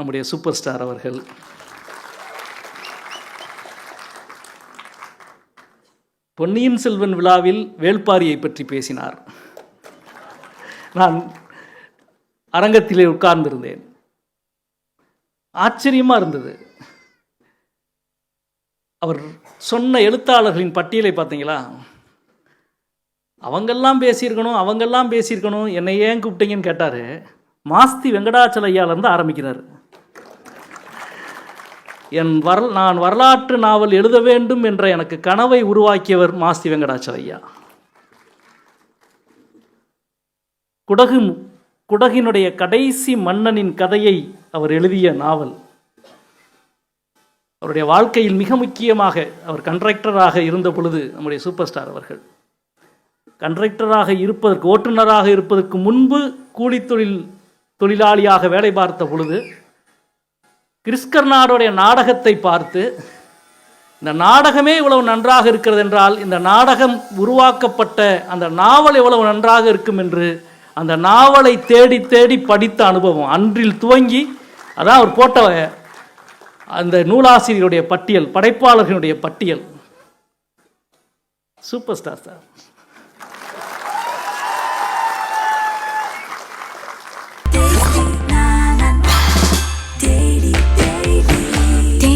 நம்முடைய super star அவர்கள். பொன்னியின் செல்வன் விழாவில் வேள்பாரியை பற்றி பேசினார். நான் அரங்கத்திலே உட்கார்ந்திருந்தேன். ஆச்சரியமாக இருந்தது. அவர் சொன்ன எழுத்தாளர்களின் பட்டியலை பார்த்தீங்களா? அவங்கெல்லாம் பேசியிருக்கணும் அவங்கெல்லாம் பேசியிருக்கணும் என்னை ஏன் கூப்பிட்டீங்கன்னு கேட்டார். மாஸ்தி வெங்கடாச்சலையாலேருந்து ஆரம்பிக்கிறார். என் வர நான் வரலாற்று நாவல் எழுத வேண்டும் என்ற எனக்கு கனவை உருவாக்கியவர் மாஸ்தி வெங்கடாச்சலையா குடகு குடகினுடைய கடைசி மன்னனின் கதையை அவர் எழுதிய நாவல். அவருடைய வாழ்க்கையில் மிக முக்கியமாக அவர் கண்ட்ராக்டராக இருந்த பொழுது நம்முடைய சூப்பர் ஸ்டார் அவர்கள். கண்ட்ராக்டராக இருப்பதற்கு ஓட்டுநராக இருப்பதற்கு முன்பு கூலித்தொழில் தொழிலாளியாக வேலை பார்த்த பொழுது கிறிஸ்கர்னாடுடைய நாடகத்தை பார்த்து இந்த நாடகமே இவ்வளவு நன்றாக இருக்கிறது என்றால் இந்த நாடகம் உருவாக்கப்பட்ட அந்த நாவல் எவ்வளவு நன்றாக இருக்கும் என்று அந்த நாவலை தேடி தேடி படித்த அனுபவம். அன்றில் துவங்கி அதான் அவர் போட்ட அந்த நூலாசிரியருடைய பட்டியல் படைப்பாளர்களுடைய பட்டியல். Super star sir.